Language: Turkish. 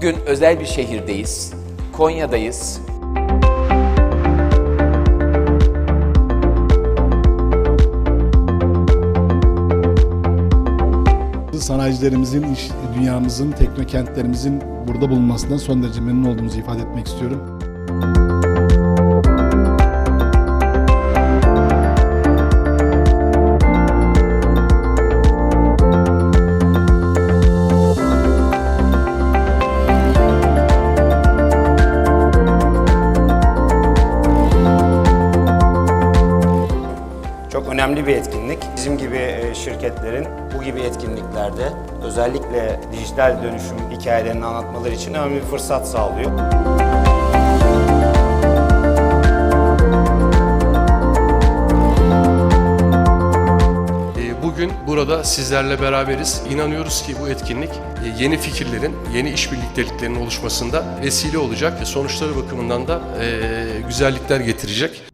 Bugün özel bir şehirdeyiz. Konya'dayız. Sanayicilerimizin, iş dünyamızın, teknokentlerimizin burada bulunmasından son derece memnun olduğumuzu ifade etmek istiyorum. Çok önemli bir etkinlik. Bizim gibi e, şirketlerin bu gibi etkinliklerde özellikle dijital dönüşüm hikayelerini anlatmaları için önemli bir fırsat sağlıyor. E, Bugün burada sizlerle beraberiz. İnanıyoruz ki bu etkinlik e, yeni fikirlerin, yeni iş birlikteliklerinin oluşmasında vesile olacak ve sonuçları bakımından da güzellikler getirecek.